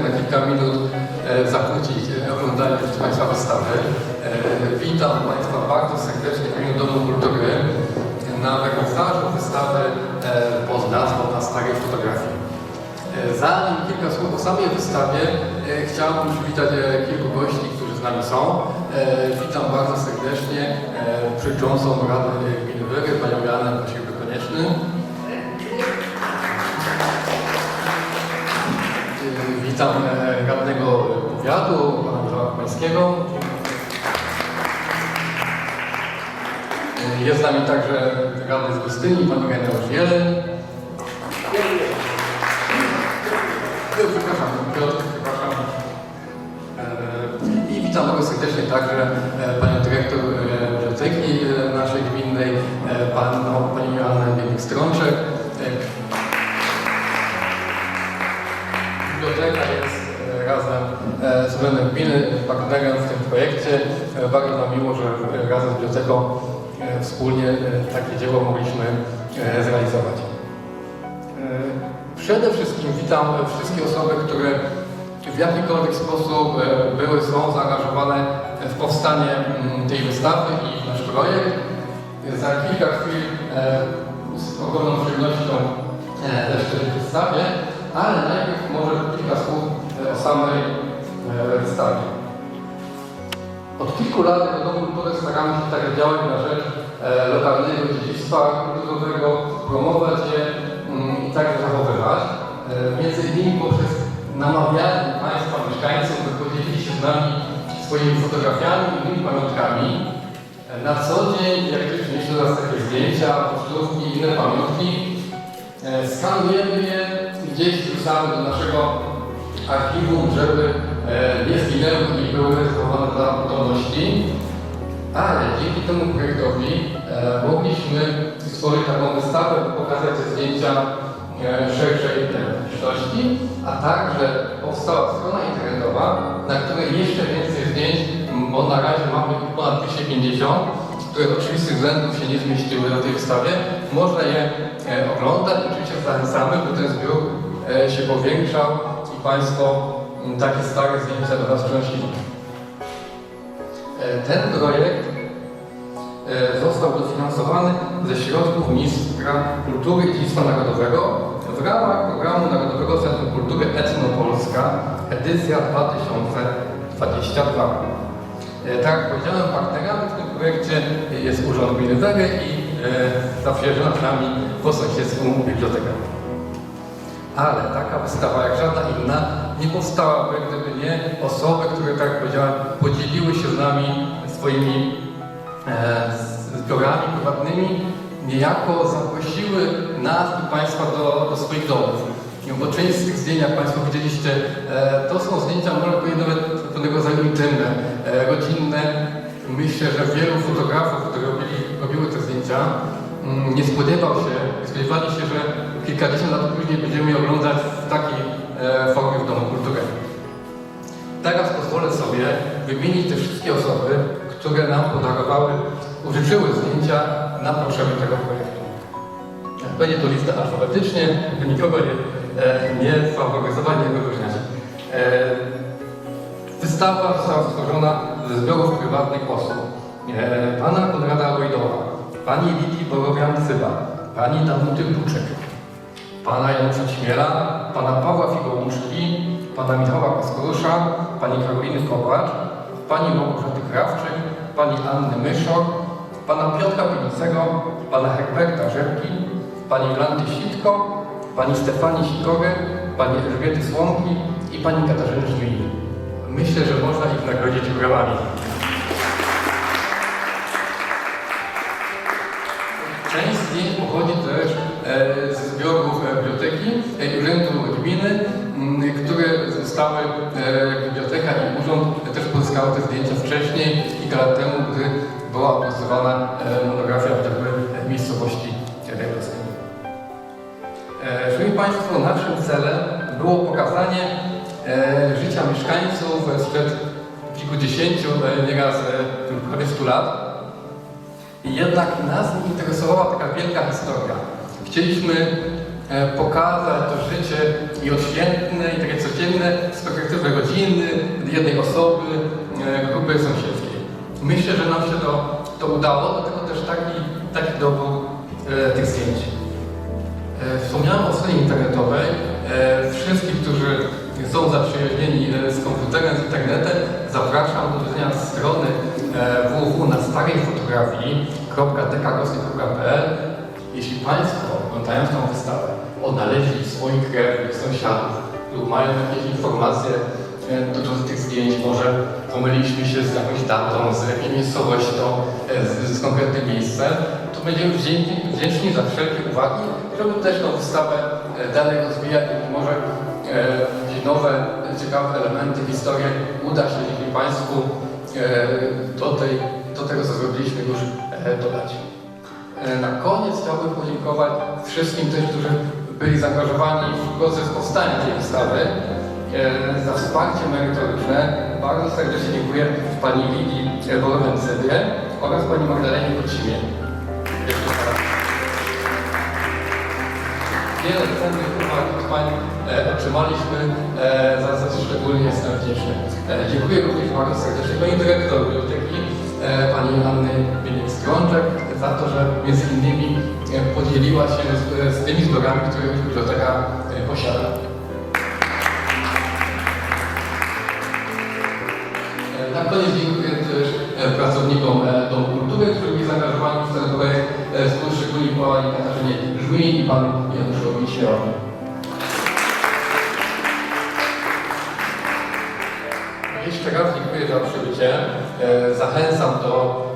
sekundkę, na kilka minut e, zakłócić e, oglądanie Państwa wystawy. E, witam Państwa bardzo serdecznie w imieniu Domu Kultury na wernisażu wystawy pod nazwą Na starej fotografii. Zanim kilka słów o samej wystawie, chciałbym przywitać kilku gości, którzy z nami są. Witam bardzo serdecznie przewodniczącą Rady Gminy Wyry, panią Joannę E, Jest z nami także radny z Gostyni, pan Ireneusz Jeleń. E, Przepraszam, Piotr, przepraszam. E, I witam serdecznie także e, panią dyrektor Bardzo nam miło, że e, razem z biblioteką e, wspólnie e, takie dzieło mogliśmy zrealizować. Przede wszystkim witam wszystkie osoby, które w jakikolwiek sposób były, są zaangażowane w powstanie mm, tej wystawy i w nasz projekt. Za kilka chwil z ogromną przyjemnością też tej wystawie, ale najpierw może kilka słów o samej wystawie. Od kilku lat jako Dom staramy się także działać na rzecz e, lokalnego dziedzictwa kulturowego, promować je mm, i także zachowywać. E, między innymi poprzez namawianie Państwa mieszkańców, by podzielili się z nami swoimi fotografiami i innymi pamiątkami. E, Na co dzień, jak niesie do nas takie zdjęcia, pocztówki inne pamiątki, skanujemy je gdzieś wrzucamy do naszego archiwum, żeby e, nie zginęły i były zachowane dla potomności. Ale dzięki temu projektowi e, mogliśmy stworzyć taką wystawę, pokazać zdjęcia e, szerszej publiczności, a także powstała strona internetowa, na której jeszcze więcej zdjęć, bo na razie mamy ponad 250, które z oczywistych względów się nie zmieściły na tej wystawie. Można je oglądać, oczywiście zachęcamy, by ten zbiór się powiększał i Państwo takie stare zdjęcia do nas przynosili. E, Ten projekt e, został dofinansowany ze środków Ministra Kultury i Dziedzictwa Narodowego w ramach Programu Narodowego Centrum Kultury Etnopolska edycja 2022. E, Tak jak powiedziałem, partnerami w tym projekcie jest Urząd Gminy Wery i e, zawierzyła z nami po sąsiedztwu biblioteka. Ale taka wystawa jak żadna inna nie powstałaby, gdyby nie osoby, które, tak jak powiedziałem, podzieliły się z nami swoimi e, zbiorami prywatnymi, niejako zaprosiły nas i Państwa do, do swoich domów. Bo część z tych zdjęć, jak Państwo widzieliście, e, to są zdjęcia, może powiedzieć nawet pewnego rodzaju intymne, e, rodzinne. Myślę, że wielu fotografów, którzy robili, robiły te zdjęcia, mm, nie spodziewał się, spodziewali się, że kilkadziesiąt lat później będziemy je oglądać w e, formie w Domu Kultury. Teraz pozwolę sobie wymienić te wszystkie osoby, które nam podarowały, użyczyły zdjęcia na potrzeby tego projektu. Będzie to lista alfabetycznie, by nikogo nie, e, nie faworyzować, nie wyróżniać. E, wystawa została stworzona ze zbiorów prywatnych osób. E, pana Konrada Wojdowa, pani Lidii Borowian-Cyba, pani Danuty Buczek, pana Janusza Ćmiela, pana Pawła Figołuszki, pana Michała Paskorusza, pani Karoliny Kowacz, pani Małgorzaty Krawczyk, pani Anny Myszok, pana Piotra Pinicego, pana Herberta Rzepki, pani Jolanty Sitko, pani Stefanii Sikory, pani Elżbiety Słomki i pani Katarzyny Żmii. Myślę, że można ich nagrodzić programami. Część zdjęć pochodzi też e, biblioteki i Urzędu Gminy, m, które zostały, e, biblioteka i urząd też pozyskały te zdjęcia wcześniej, kilka lat temu, gdy była opracowana e, monografia chociażby miejscowości Rejewskiej. E, Szanowni Państwo, naszym celem było pokazanie życia mieszkańców sprzed kilkudziesięciu, nieraz prawie stu lat. Jednak nas interesowała taka wielka historia. Chcieliśmy pokazać to życie i odświętne, i takie codzienne z perspektywy rodziny, jednej osoby, e, grupy sąsiedzkiej. Myślę, że nam się to, to udało, dlatego też taki, taki dobór e, tych zdjęć. E, Wspomniałem o stronie internetowej. E, Wszystkich, którzy są zaprzyjaźnieni e, z komputerem, z internetem, zapraszam do odwiedzenia strony e, Jeśli Państwo, oglądając tą wystawę, odnaleźli swoich krewnych, sąsiadów lub mają jakieś informacje e, dotyczące tych zdjęć, może pomyliliśmy się z jakąś datą, z jakąś miejscowością, e, z, z konkretnym miejscem, to będziemy wdzięczni, wdzięczni za wszelkie uwagi, żeby też tą wystawę e, dalej rozwijać i może e, nowe, ciekawe elementy, historie uda się dzięki Państwu e, do, tej, do tego, co zrobiliśmy, już e, dodać. Na koniec chciałbym podziękować wszystkim tym, którzy byli zaangażowani w proces powstania tej wystawy e, za wsparcie merytoryczne. Bardzo serdecznie dziękuję Pani Lidii Borowen-Cydrze oraz Pani Magdalenie Kocimie. Wiele cennych uwag od Pań e, otrzymaliśmy, e, za co szczególnie jestem wdzięczny. Dziękuję również bardzo serdecznie Pani Dyrektor Biblioteki, Pani Anny Bieniek-Strączek za to, że między innymi podzieliła się z, z tymi zbiorami, które biblioteka e, posiada. E, Na koniec dziękuję też e, pracownikom Domu Kultury, którzy byli zaangażowani w ten projekt, szczególnie Pani Katarzynie Żmi i Panu Januszowi Śmiałowi. Jeszcze raz dziękuję za przybycie. Zachęcam do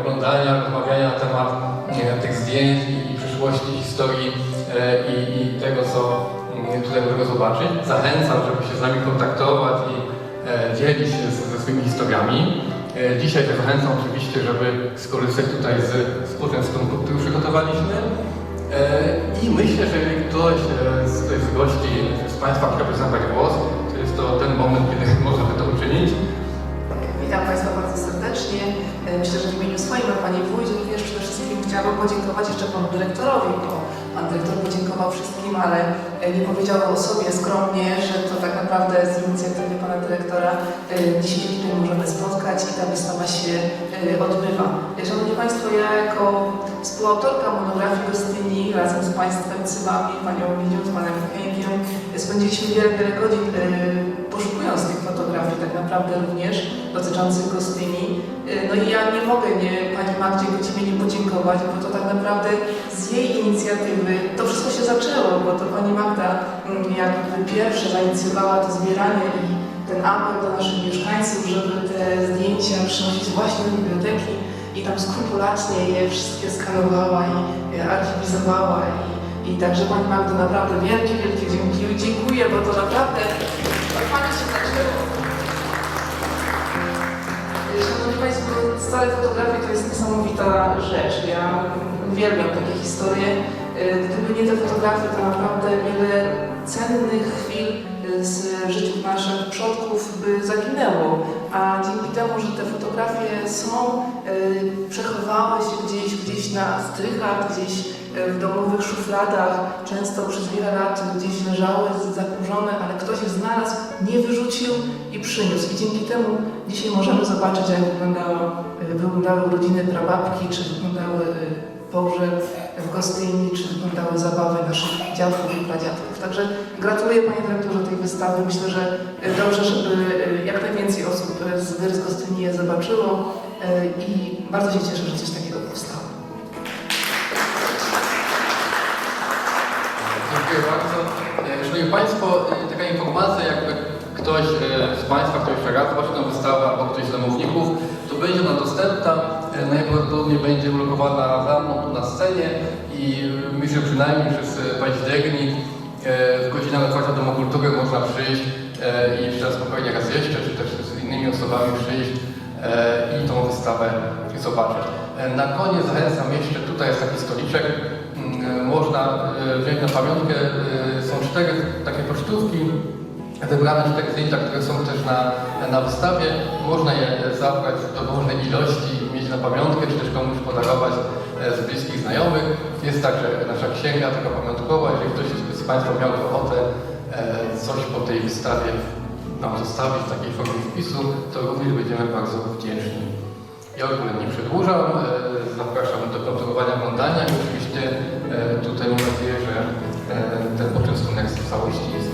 oglądania, rozmawiania na temat tych zdjęć i, przyszłości historii e, i, i tego, co mm, tutaj możemy zobaczyć. Zachęcam, żeby się z nami kontaktować i e, dzielić się ze swoimi historiami. E, Dzisiaj też zachęcam oczywiście, żeby skorzystać tutaj z, uczestników, który przygotowaliśmy. I myślę, że jeżeli ktoś z, z gości, z Państwa chciałby zabrać głos, to jest to ten moment, kiedy można by to uczynić. Witam Państwa bardzo serdecznie. Myślę, że w imieniu swoim, a Pani wszystkim chciałabym podziękować jeszcze Panu Dyrektorowi, bo Pan Dyrektor podziękował wszystkim, ale e, nie powiedział o sobie skromnie, że to tak naprawdę z inicjatywy Pana Dyrektora e, dzisiaj tutaj możemy spotkać i ta wystawa się e, odbywa. Szanowni Państwo, ja jako współautorka monografii Gostyni razem z Państwem Cybami, Panią Lidią, z Panem Henkiem spędziliśmy wiele, wiele godzin poszukując tych fotografii tak naprawdę również dotyczących Gostyni. Y, No i ja nie mogę nie Pani Magdzie Kocimie nie podziękować, bo to tak naprawdę z jej inicjatywy to wszystko się zaczęło, bo to Pani Magda mm, jakby pierwsza zainicjowała to zbieranie i ten apel do naszych mieszkańców, żeby te zdjęcia przynosić właśnie do biblioteki i tam skrupulatnie je wszystkie skanowała i e, archiwizowała i, i także Pani Magdo naprawdę wielkie, wielkie dzięki, dziękuję, bo to naprawdę stare fotografie to jest niesamowita rzecz. Ja uwielbiam takie historie. Gdyby nie te fotografie, to naprawdę wiele cennych chwil z życiu naszych przodków by zaginęło. A dzięki temu, że te fotografie są, y, przechowały się gdzieś, gdzieś na strychach, gdzieś y, w domowych szufladach, często przez wiele lat gdzieś leżały zakurzone, ale ktoś je znalazł, nie wyrzucił i przyniósł. I dzięki temu dzisiaj możemy zobaczyć, jak wyglądało, y, wyglądały urodziny prababki, czy wyglądały y, pogrzeb w Gostyni, czy wyglądały zabawy naszych dziadków i pradziadków. Także gratuluję Panie Dyrektorze tej wystawy. Myślę, że dobrze, żeby y, jak najwięcej osób z Gostyni je zobaczyło y, i bardzo się cieszę, że coś takiego powstało. Szanowni Państwo, e, taka informacja, jakby ktoś e, z Państwa, ktoś jeszcze raz tę wystawę albo ktoś z to będzie ona dostępna, e, najprawdopodobniej będzie ulokowana za mną tu na scenie i myślę przynajmniej przez październik w godzinach otwarcia Domu Kultury można przyjść i jeszcze raz spokojnie raz jeszcze, czy też z innymi osobami przyjść i tą wystawę zobaczyć. Na koniec zachęcam jeszcze, tutaj jest taki stoliczek, można e, wziąć na pamiątkę. e, Są cztery takie pocztówki, wybrane cztery zdjęcia, które są też na, na wystawie. Można je zabrać w dowolnej ilości, mieć na pamiątkę, czy też komuś podarować. e, z bliskich znajomych. Jest także nasza księga taka pamiątkowa. Jeżeli ktoś z Państwa miał ochotę e, coś po tej wystawie nam zostawić w takiej formie wpisu, to również będziemy bardzo wdzięczni. Ja ogóle nie przedłużam, e, zapraszam do kontynuowania oglądania i oczywiście e, tutaj mam nadzieję, że e, ten poczęstunek w całości jest